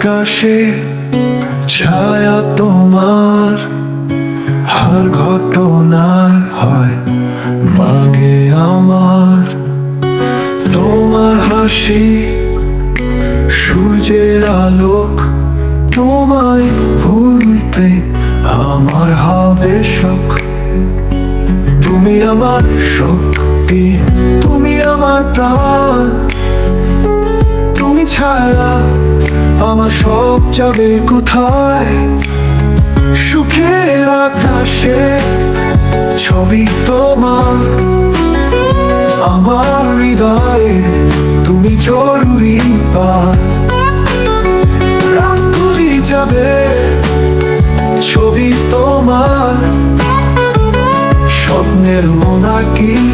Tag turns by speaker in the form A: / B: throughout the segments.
A: আকাশে ছায়া তোমার, হার ঘটনার হয় মাগে আমার। তোমার হাসি, সূর্যের আলোক তোমায় ভুলতে আমার হবে শখ তুমি আমার শক্তি, তুমি আমার প্রাণ। তুমি ছাড়া আমার সব যাবে কোথায়? সুখের আকাশে ছবি তোমার। আমার হৃদয়ে তুমি জরুরি পার। যাবে, ছবি তোমার। স্বপ্নের মোনাকি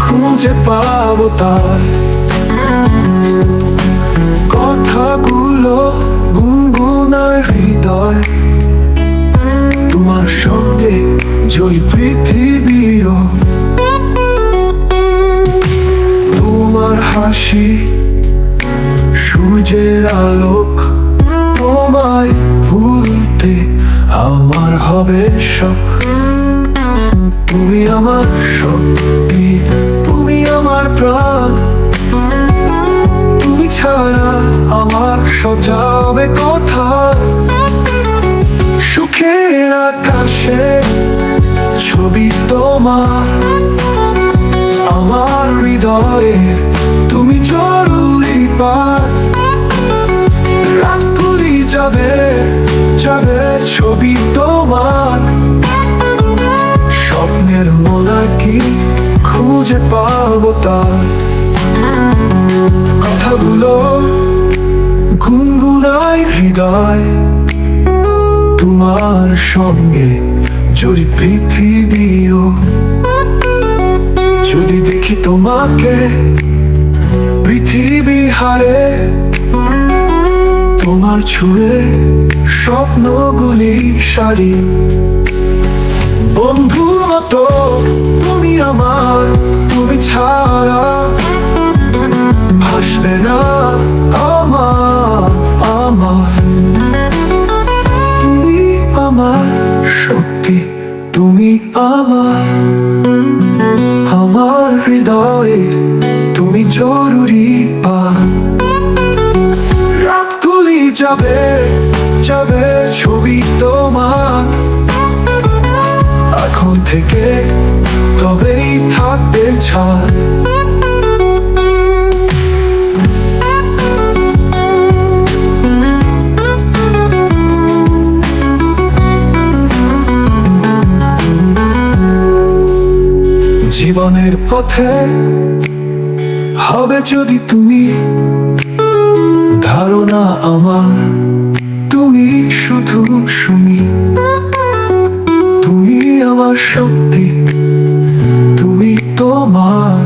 A: খুঁজে পাবো তার। কথাগুলো গুনগুনার হৃদয়। তোমার সঙ্গে জয় পৃথিবীও। তোমার হাসি, সূর্যের আলোক তোমায় ভুলতে আমার হবে শখ তুমি আমার শক্তি, তুমি আমার প্রাণ। হৃদয়ে তুমি জরুরি পার। রাতগুলি যাবে যাবে ছবি তোমার। স্বপ্নের মোনাকি খুঁজে পাবো তার। কথাগুলো গুনগুনায় হৃদয়। তোমার সঙ্গে জড়ি পৃথিবীও। দেখি তোমাকে পৃথিবী হারে। তোমার ছুঁয়ে স্বপ্নগুলি সারি। বন্ধুর মতো, তুমি আমার, তুমি ছাড়া। ভাসবে না আমার আমার। তুমি আমার শক্তি তুমি আমার। হৃদয়ে তুমি জরুরি পা। রাতগুলি যাবে যাবে ছবি তোমার। এখন থেকে তবেই থাকবে ছাড় জীবনের পথে হবে যদি তুমি। ধারণা আমার, তুমি শুধু শুনি তুমি আমার শক্তি, তুমি তোমার।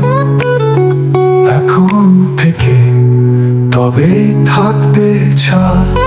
A: এখন থেকে তবে থাকবে ছাড়।